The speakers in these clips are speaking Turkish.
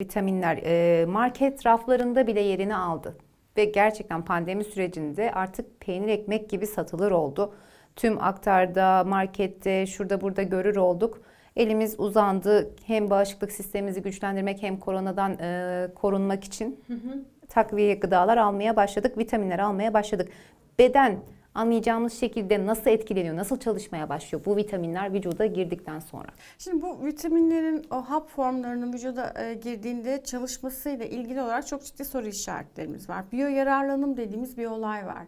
Vitaminler e, market raflarında bile yerini aldı. Ve gerçekten pandemi sürecinde artık peynir ekmek gibi satılır oldu. Tüm aktarda, markette, şurada burada görür olduk. Elimiz uzandı hem bağışıklık sistemimizi güçlendirmek hem koronadan e, korunmak için takviye gıdalar almaya başladık, vitaminler almaya başladık. Beden anlayacağımız şekilde nasıl etkileniyor, nasıl çalışmaya başlıyor bu vitaminler vücuda girdikten sonra? Şimdi bu vitaminlerin o hap formlarının vücuda e, girdiğinde çalışmasıyla ilgili olarak çok ciddi soru işaretlerimiz var. Biyo yararlanım dediğimiz bir olay var.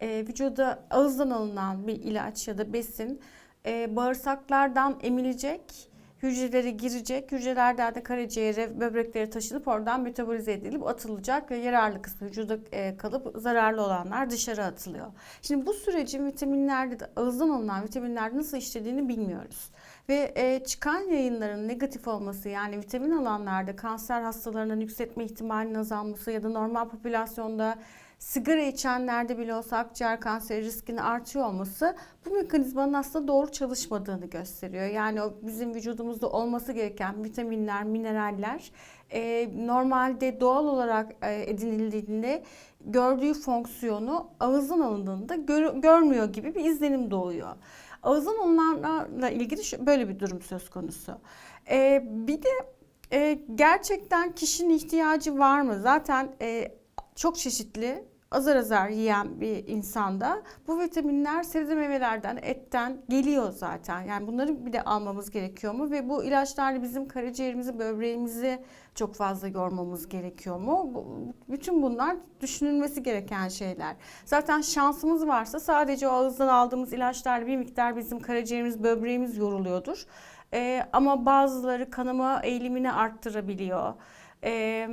E, vücuda ağızdan alınan bir ilaç ya da besin e, bağırsaklardan emilecek, hücrelere girecek, hücrelerden de karaciğere, böbreklere taşınıp oradan metabolize edilip atılacak ve yararlı kısmı vücuda e, kalıp zararlı olanlar dışarı atılıyor. Şimdi bu sürecin vitaminlerde de ağızdan alınan vitaminlerde nasıl işlediğini bilmiyoruz. Ve e, çıkan yayınların negatif olması yani vitamin alanlarda kanser hastalarının yükseltme ihtimalinin azalması ya da normal popülasyonda sigara içenlerde bile olsa akciğer kanseri riskinin artıyor olması bu mekanizmanın aslında doğru çalışmadığını gösteriyor. Yani o bizim vücudumuzda olması gereken vitaminler, mineraller e, normalde doğal olarak e, edinildiğinde gördüğü fonksiyonu ağızdan alındığında gör- görmüyor gibi bir izlenim doğuyor. Ağızdan alınanlarla ilgili böyle bir durum söz konusu. E, bir de e, gerçekten kişinin ihtiyacı var mı? Zaten e, çok çeşitli azar azar yiyen bir insanda bu vitaminler sebze meyvelerden, etten geliyor zaten. Yani bunları bir de almamız gerekiyor mu? Ve bu ilaçlarla bizim karaciğerimizi, böbreğimizi çok fazla yormamız gerekiyor mu? Bütün bunlar düşünülmesi gereken şeyler. Zaten şansımız varsa sadece o ağızdan aldığımız ilaçlarla bir miktar bizim karaciğerimiz, böbreğimiz yoruluyordur. Ee, ama bazıları kanama eğilimini arttırabiliyor. Ee,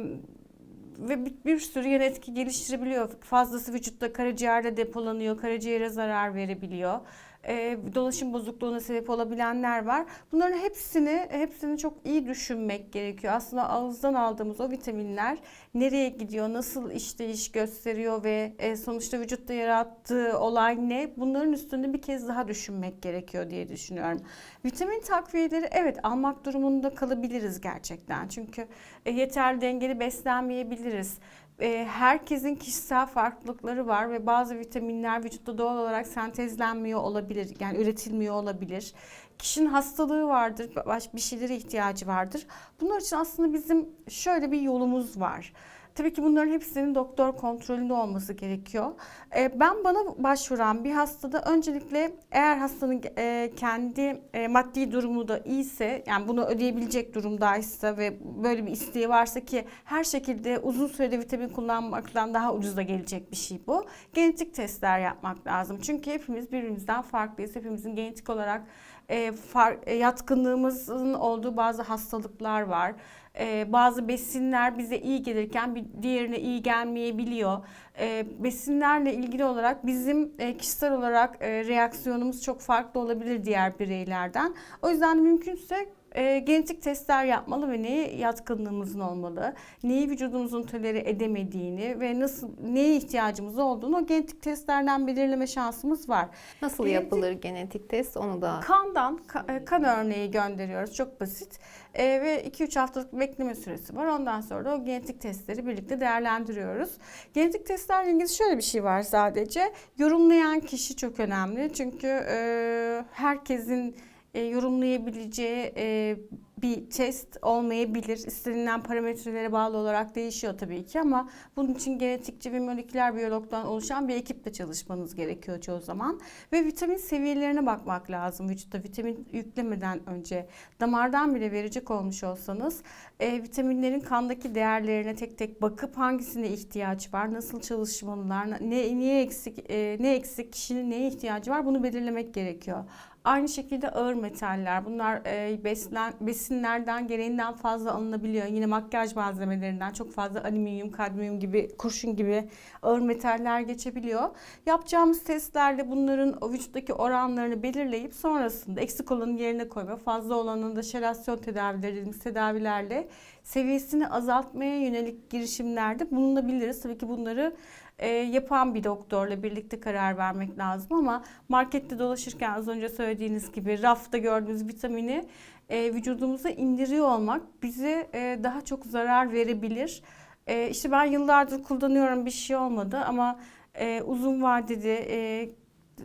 ve bir, bir sürü yan etki geliştirebiliyor. Fazlası vücutta karaciğerde depolanıyor, karaciğere zarar verebiliyor. Ee, dolaşım bozukluğuna sebep olabilenler var. Bunların hepsini hepsini çok iyi düşünmek gerekiyor. Aslında ağızdan aldığımız o vitaminler nereye gidiyor, nasıl işleyiş gösteriyor ve e, sonuçta vücutta yarattığı olay ne? Bunların üstünde bir kez daha düşünmek gerekiyor diye düşünüyorum. Vitamin takviyeleri evet almak durumunda kalabiliriz gerçekten. Çünkü e, yeterli dengeli beslenmeyebiliriz. E, herkesin kişisel farklılıkları var ve bazı vitaminler vücutta doğal olarak sentezlenmiyor olabilir. Yani üretilmiyor olabilir. Kişinin hastalığı vardır, baş bir şeylere ihtiyacı vardır. Bunlar için aslında bizim şöyle bir yolumuz var. Tabii ki bunların hepsinin doktor kontrolünde olması gerekiyor. E, ben bana başvuran bir hastada öncelikle eğer hastanın e, kendi e, maddi durumu da iyiyse yani bunu ödeyebilecek durumdaysa ve böyle bir isteği varsa ki her şekilde uzun sürede vitamin kullanmaktan daha ucuza gelecek bir şey bu. Genetik testler yapmak lazım. Çünkü hepimiz birbirimizden farklıyız. Hepimizin genetik olarak e, far- e, yatkınlığımızın olduğu bazı hastalıklar var. E, bazı besinler bize iyi gelirken bir diğerine iyi gelmeyebiliyor. E, besinlerle ilgili olarak bizim e, kişisel olarak e, reaksiyonumuz çok farklı olabilir diğer bireylerden. O yüzden mümkünse e, genetik testler yapmalı ve neye yatkınlığımızın olmalı, neyi vücudumuzun tolere edemediğini ve nasıl neye ihtiyacımız olduğunu o genetik testlerden belirleme şansımız var. Nasıl Genetik- yapılır genetik test onu da Kandan ka- e, kan örneği gönderiyoruz. Çok basit. E, ve 2-3 haftalık bekleme süresi var. Ondan sonra da o genetik testleri birlikte değerlendiriyoruz. Genetik testlerle ilgili şöyle bir şey var sadece. Yorumlayan kişi çok önemli. Çünkü e, herkesin e, yorumlayabileceği e, bir test olmayabilir. İstenilen parametrelere bağlı olarak değişiyor tabii ki ama bunun için genetikçi ve moleküler biyologdan oluşan bir ekiple çalışmanız gerekiyor çoğu zaman. Ve vitamin seviyelerine bakmak lazım vücutta vitamin yüklemeden önce. Damardan bile verecek olmuş olsanız e, vitaminlerin kandaki değerlerine tek tek bakıp hangisine ihtiyaç var, nasıl çalışmalılar, ne, niye eksik, e, ne eksik, kişinin neye ihtiyacı var bunu belirlemek gerekiyor. Aynı şekilde ağır metaller. Bunlar e, beslen, besinlerden gereğinden fazla alınabiliyor. Yine makyaj malzemelerinden çok fazla alüminyum, kadmiyum gibi, kurşun gibi ağır metaller geçebiliyor. Yapacağımız testlerle bunların o vücuttaki oranlarını belirleyip sonrasında eksik olanı yerine koyma, fazla olanın da şelasyon tedavileri dediğimiz tedavilerle seviyesini azaltmaya yönelik girişimlerde bulunabiliriz. Tabii ki bunları e, yapan bir doktorla birlikte karar vermek lazım ama markette dolaşırken az önce söylediğiniz gibi rafta gördüğünüz vitamini e, vücudumuza indiriyor olmak bize e, daha çok zarar verebilir. E, işte ben yıllardır kullanıyorum bir şey olmadı ama e, uzun vadede e,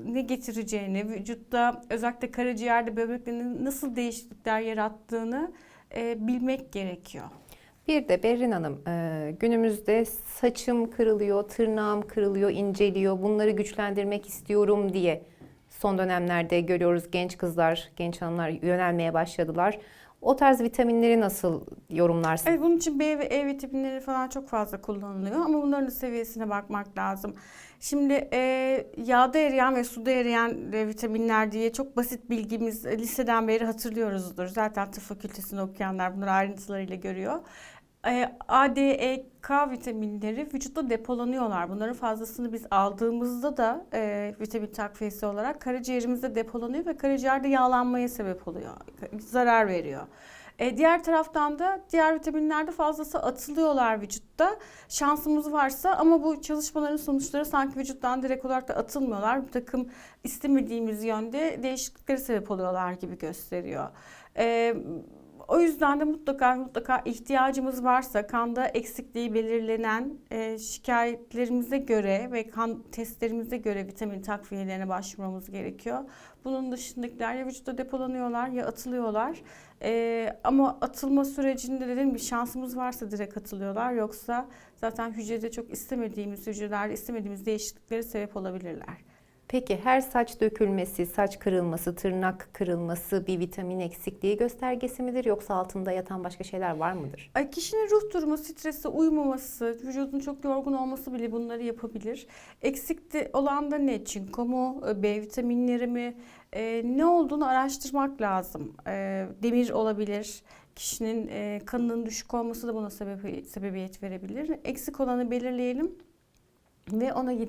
ne getireceğini, vücutta özellikle karaciğerde böbreklerinde nasıl değişiklikler yarattığını e, bilmek gerekiyor. Bir de Berrin Hanım, e, günümüzde saçım kırılıyor, tırnağım kırılıyor, inceliyor. Bunları güçlendirmek istiyorum diye son dönemlerde görüyoruz genç kızlar, genç hanımlar yönelmeye başladılar. O tarz vitaminleri nasıl yorumlarsın? Evet bunun için B ve E vitaminleri falan çok fazla kullanılıyor ama bunların seviyesine bakmak lazım. Şimdi e, yağda eriyen ve suda eriyen e, vitaminler diye çok basit bilgimiz e, liseden beri hatırlıyoruzdur. Zaten tıp fakültesinde okuyanlar bunları ayrıntılarıyla görüyor. E, A, D, E, K vitaminleri vücutta depolanıyorlar. Bunların fazlasını biz aldığımızda da e, vitamin takviyesi olarak karaciğerimizde depolanıyor ve karaciğerde yağlanmaya sebep oluyor. Zarar veriyor. E, diğer taraftan da diğer vitaminlerde fazlası atılıyorlar vücutta. Şansımız varsa ama bu çalışmaların sonuçları sanki vücuttan direkt olarak da atılmıyorlar. Bir takım istemediğimiz yönde değişikliklere sebep oluyorlar gibi gösteriyor. E, o yüzden de mutlaka mutlaka ihtiyacımız varsa kanda eksikliği belirlenen e, şikayetlerimize göre ve kan testlerimize göre vitamin takviyelerine başvurmamız gerekiyor. Bunun dışındakiler ya vücutta depolanıyorlar ya atılıyorlar. E, ama atılma sürecinde dediğim bir şansımız varsa direkt atılıyorlar. Yoksa zaten hücrede çok istemediğimiz hücrelerde istemediğimiz değişikliklere sebep olabilirler. Peki her saç dökülmesi, saç kırılması, tırnak kırılması bir vitamin eksikliği göstergesi midir yoksa altında yatan başka şeyler var mıdır? Ay, Kişinin ruh durumu, strese uymaması, vücudun çok yorgun olması bile bunları yapabilir. Eksikti olan da ne? Çinko mu, e, B vitaminleri mi? E, ne olduğunu araştırmak lazım. E, demir olabilir. Kişinin e, kanının düşük olması da buna sebep, sebebiyet verebilir. Eksik olanı belirleyelim ve ona gidelim.